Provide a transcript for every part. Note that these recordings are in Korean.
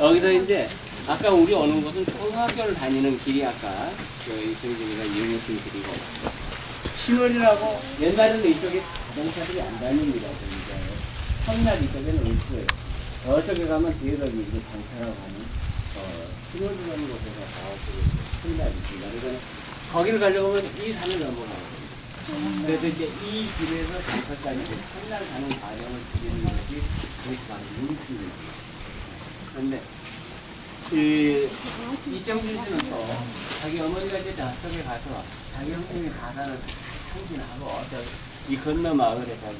여기서 이제 아까 우리 오는 곳은 초등학교를 다니는 길이 아까 저희 승진이가 이용했던 길이고 신월이라고 옛날에는 이쪽에 자동차들이 안 다닙니다. 그러니까 터미널 이쪽에는 없어요. 저쪽에 가면 뒤에가 이제 장차라고 하는 어, 신월이라는 곳에서 나왔어요. 터미널이 있습니다. 그래서 거기를 가려고 하면 이 산을 넘어가거든요. 그래서 이제 이 길에서 장차까지 터미널 가는 과정을 그리는 것이 그렇게 많은 눈길입니다. 그런데 그 이정준 씨는 또 자기 어머니가 이제 자석에 가서 자기 형님의 가사를 상진하고 저이 건너 마을에 가기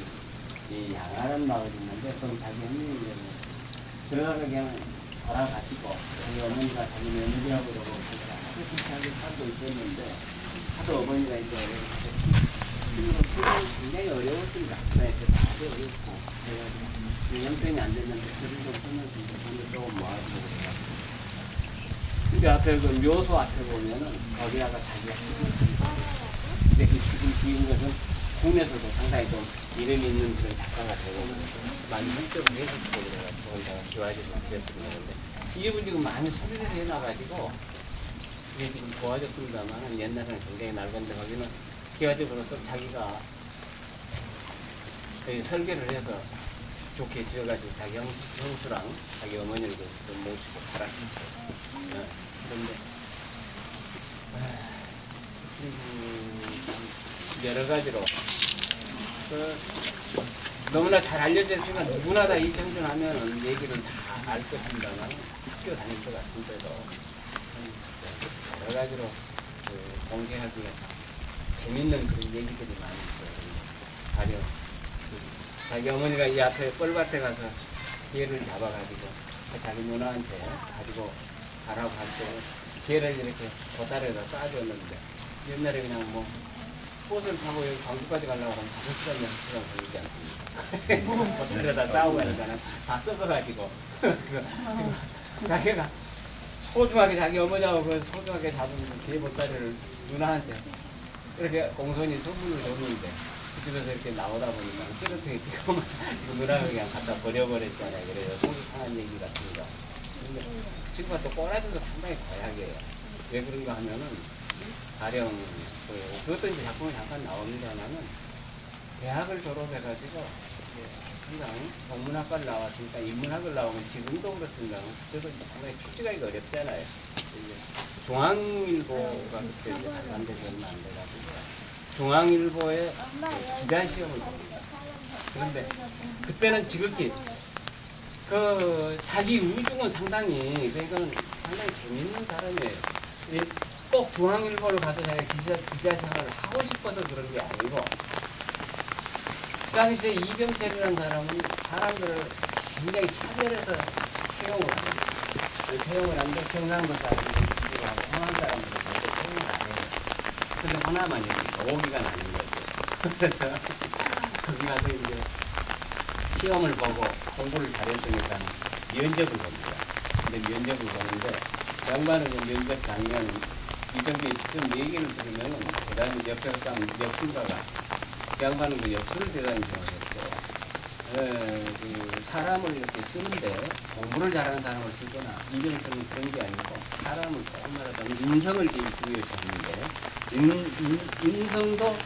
이 양아란 마을이 있는데 그럼 자기 형님이 이제 뭐 들어가서 그냥 돌아가시고 자기 어머니가 자기 며느리하고 그러고 그렇게 비슷하게 살고 있었는데 하도 어머니가 이제 굉장히 어려웠습니다. 어렵고 그래가지고 형편이 안 됐는데 글을 좀 쓰면서 돈을 조금 모아주고 근데 앞에 그 묘소 앞에 보면은 거기다가 자기가 근데 그 지금 지은 것은 국내에서도 상당히 좀 이름 있는 그런 작가가 되고 많이 성격을 해주고 그래가지고 거기다가 기와지를 지었습니다. 근데 이분 지금 많이 소리를 해놔가지고 이게 지금 좋아졌습니다만 옛날에는 굉장히 낡은데 거기는 기와집으로서 자기가 그 설계를 해서 좋게 지어가지고 자기 형, 형수랑 자기 어머니를 좀 모시고 살았었어요. 어, 그런데 아, 음, 여러 가지로 그, 너무나 잘 알려져 있으니까 누구나 다 이정준 하면 얘기를 다 알 것입니다만 학교 다닐 것 같은데도 음, 여러 가지로 그 공개하기에 재밌는 그런 얘기들이 많이 있어요. 그 자기 어머니가 이 앞에 뻘밭에 가서 개를 잡아가지고 그 자기 누나한테 가지고 가라고 할 때 개를 이렇게 보따리에다 싸줬는데 옛날에 그냥 뭐 꽃을 타고 여기 광주까지 가려고 하면 다섯 시간, 여섯 시간 걸리지 않습니까? 보따리에다 싸우고 하니까는 다 썩어가지고 지금 자기가 소중하게 자기 어머니하고 그 소중하게 잡은 그개 보따리를 누나한테 이렇게 공손히 소문을 줬는데 그 집에서 이렇게 나오다 보니까 쓰러뜨게 지금 지금 누나가 그냥 갖다 버려버렸잖아요. 그래서 속이 상한 얘기 같습니다. 근데 친구가 또 꼬라지도 상당히 고약해요. 왜 그런가 하면은 가령 그, 그것도 이제 작품에 잠깐 나옵니다만은 대학을 졸업해가지고 항상 동문학과를 나왔으니까 인문학을 나오면 지금도 그렇습니다. 그래도 상당히 출제하기가 어렵잖아요. 중앙일보가 그때 이제 발간되지 얼마 안 돼가지고 중앙일보에 기자 시험을. 그런데 그때는 지극히 그 자기 의중은 상당히 그러니까는 상당히 재밌는 사람이에요. 이꼭 중앙일보를 가서 자기가 기자 기자 생활을 하고 싶어서 그런 게 아니고 그 당시에 이병철이라는 사람은 사람들을 굉장히 차별해서 채용을 합니다. 그 채용을 하는데 경상도 사람들이 하고 호남 사람들은 절대 채용을 안 해요. 근데 하나만 이렇게 오기가 나는 거죠. 그래서 거기 가서 이제 시험을 보고 공부를 잘했으니까 면접을 봅니다. 근데 면접을 보는데 양반은 그 면접 장면 이정도에 좀 얘기를 들으면 대단히 옆에서 딱 역술가가 양반은 그 역술을 대단히 좋아했어요. 에, 그 사람을 이렇게 쓰는데 공부를 잘하는 사람을 쓰거나 이병철은 그런 게 아니고 사람을 조금 말하자면 인성을 되게 중요시 하는데 인, 인, 인성도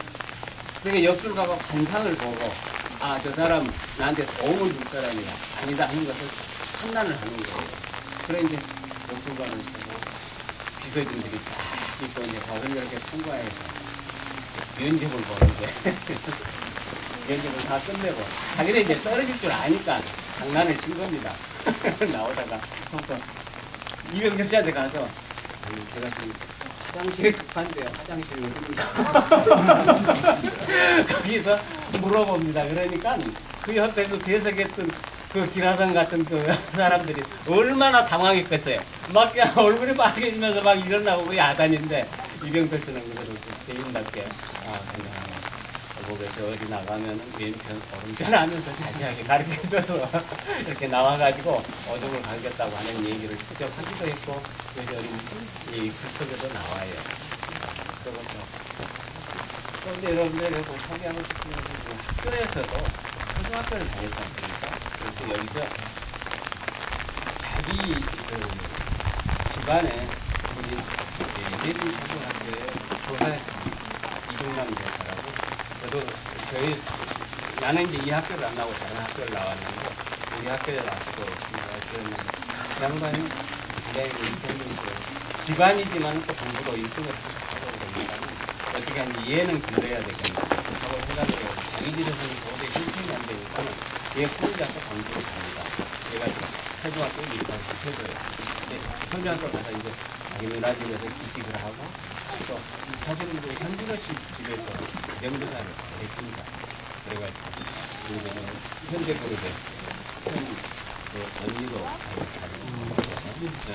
그게 역술가가 관상을 보고 아 저 사람 나한테 도움을 줄 사람이다 아니다 하는 것을 판단을 하는 거예요. 그래 이제 역술가는 쓰고 비서진들이 딱 있고 이제 거기를 이렇게 통과해서 면접을 보는데 면접을 다 끝내고 자기네 이제 떨어질 줄 아니까 장난을 친 겁니다. 나오다가 또 이병철 씨한테 가서 제가 지금 화장실이 급한데요. 화장실이 어디입니까? 거기서 물어봅니다. 그러니까 그 옆에 그 배석했던 그 기라상 같은 그 사람들이 얼마나 당황했겠어요. 막 그냥 얼굴이 빨개지면서 막 일어나고 그 야단인데 이병철 씨는 그래도 그 대인답게 아 그냥 보겠죠 어디 나가면 왼편 오른편 하면서 자세하게 가르쳐줘서 이렇게 나와가지고 어종을 가르쳤다고 하는 얘기를 직접 하기도 했고 어린 이 글속에도 나와요. 또 이제 여러분들에게 꼭 소개하고 싶은 것은 그 학교에서도 초등학교를 다녔지 않습니까? 그래서 여기서 자기 그 집안에 우리 예비 초등학교에 조사했습니다. 이종남 교사라고. 저도 저희 나는 이제 이 학교를 안 나오고 다른 학교를 나왔는데 우리 학교에 나왔고 그러면 양반이 굉장히 인생이고 집안이지만 또 공부로 1등을 하고 그러니까 어떻게 하는지 얘는 길러야 되겠다 하고 해가지고 자기 집에서는 도저히 형편이 안 되니까는 얘 혼자서 공부를 합니다. 그래가지고 초등학교 1등 시켜줘요. 근데 초등학교 가서 이제 자기 누나 집에서 기식을 하고 또 사실은 이제 현준호 씨 집에서 명도사를 했습니다. 그래가지고 이제 현재 그룹에 현, 그 언니도 잘 네,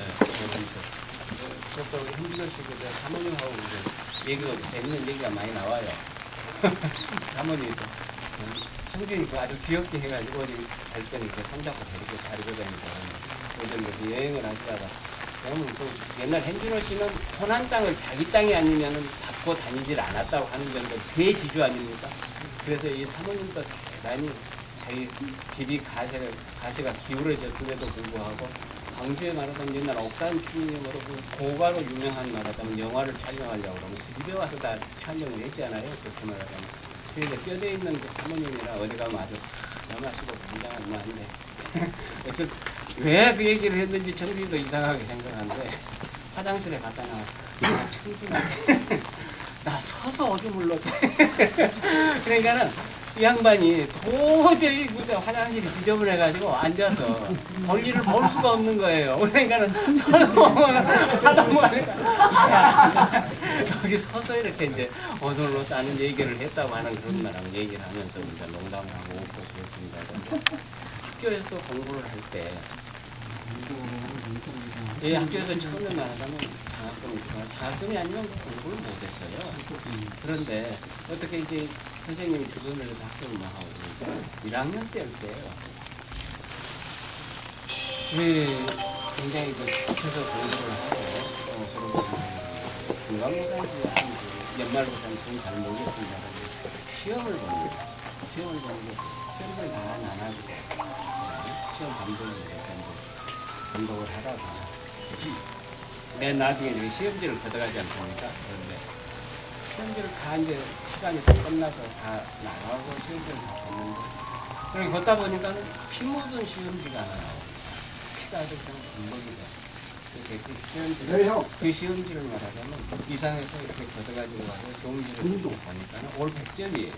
그래서 현준호 씨 그때 사모님하고 이제 얘기가 재밌는 얘기가 많이 나와요. 사모님도 성준이 그 아주 귀엽게 해가지고 어디 갈 때는 이렇게 손잡고 데리고 데리고 다니고 요즘 그 여행을 하시다가 그러면 또 옛날 hen준호 씨는 호남 땅을 자기 땅이 아니면은 받고 다니질 않았다고 하는 정도 대지주 아닙니까? 그래서 이 사모님도 대단히 자기 집이 가시가, 가시가 기울어졌음에도 불구하고 광주에 말하자면 옛날 그 고가로 유명한 말하자면 영화를 촬영하려고 그러면 집에 와서 다 촬영을 했잖아요. 그렇게 말하자면. 그래서 뼈대 있는 그 사모님이라 어디 가면 아주 영하시고 굉장한 만한데 어쨌든 왜그 얘기를 했는지 정리도 이상하게 생각하는데 화장실에 갔다 나와 나 청진아 나 서서 오줌을 넣었 그러니까는 이 양반이 도저히 그저 화장실이 지저분해가지고 앉아서 볼일을 볼 수가 없는 거예요. 그러니까는 서서 하다 보니까 여기 서서 이렇게 이제 오늘로 따는 얘기를 했다고 하는 그런 말하고 얘기를 하면서 이제 농담을 하고 웃고 그랬습니다. 학교에서 공부를 할 때, 예, 학교에서 처음에 말하자 면 장학금, 장학금이 아니면 공부를 못했어요. 그런데 어떻게 이제 선생님이 주선을 해서 학교를 나가고 그러니까 1학년 때일 때예요. 그 굉장히 그 지쳐서 공부를 하고 어, 그러고 중간고사인지 한지 연말고사인지 잘 모르겠습니다. 시험을 보는 거 시험을 보는 게 시험을 다안 하고 시험 감독이 이제 감독을 하다가 맨 나중에 이제 시험지를 걷어가지 않습니까? 그런데 시험지를 다 이제 시간이 다 끝나서 다 나가고 시험지를 다 걷는데 그리고 걷다 보니까는 피 묻은 시험지가 하나 나와요. 피가 아주 그냥 분복이 돼. 이렇게 그 시험지를, 네, 형. 그 시험지를 말하자면 이상해서 이렇게 걷어가지고 가서 좋은지를 본인도. 보니까는 올 100점이에요.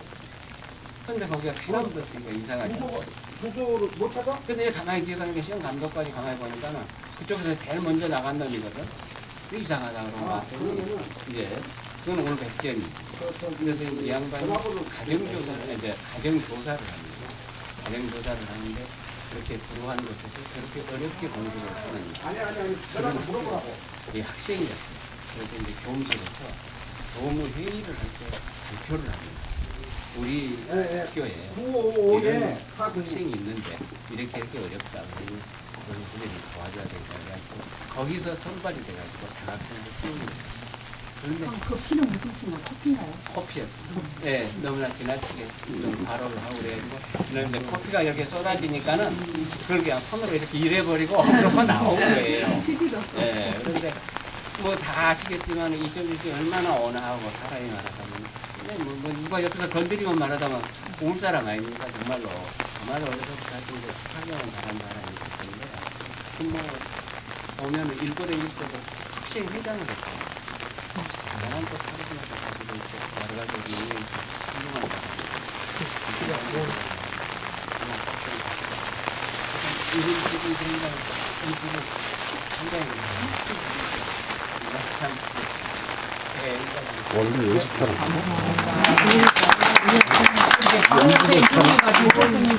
근데 거기가 피가 묻었으니까 이상하죠. 주소를 못 찾아? 근데 가만히 기억하니까 시험 감독까지 가만히 보니까는 그쪽에서 제일 먼저 나간 놈이거든. 그 이상하다 그러고 아, 봤더니 그러면은 이제 그건 오늘 100점이. 저, 저, 그래서 이 양반이 전화번호 가정조사를 이제 가정조사를 합니다. 가정조사를 하는데 그렇게 불우한 곳에서 그렇게 어렵게 공부를 하는 아니 아니 아니 전화번호 물어보라고 이 학생이었어요. 그래서 이제 교무실에서 교무 회의를 할 때 발표를 합니다. 우리 예, 예. 학교에 955에 이런 406 학생이 있는데 이렇게 이렇게 어렵다 그러니 그런 선생님이 도와줘야 된다 그래가지고 거기서 선발이 돼가지고 장학금을 띄웁니다. 그런데 그 피는 무슨 피나 커피나요? 커피였습니다. 네, 너무나 지나치게 좀 발효를 하고 그래가지고 그런데 커피가 이렇게 쏟아지니까는 그걸 그냥 손으로 이렇게 일해버리고 그러고 나온 거예요. 네, 그런데 뭐 다 아시겠지만 이점일이 얼마나 온화하고 사람이 말하자면 그냥 뭐, 뭐 누가 옆에서 건드리면 말하자면 울 사람 아닙니까? 정말로. 정말로 어려서부터 이제 학교는 잘한 사람이 있기 때문에 뭐 일고 다닐 때도 학생 회장을 했어요. 다양한 또 사람들을 가지고 있고 여러 가지 능력이 훌륭한 사람이 이분 지금 굉장히 이 분은 상당히 원래 연습하는 그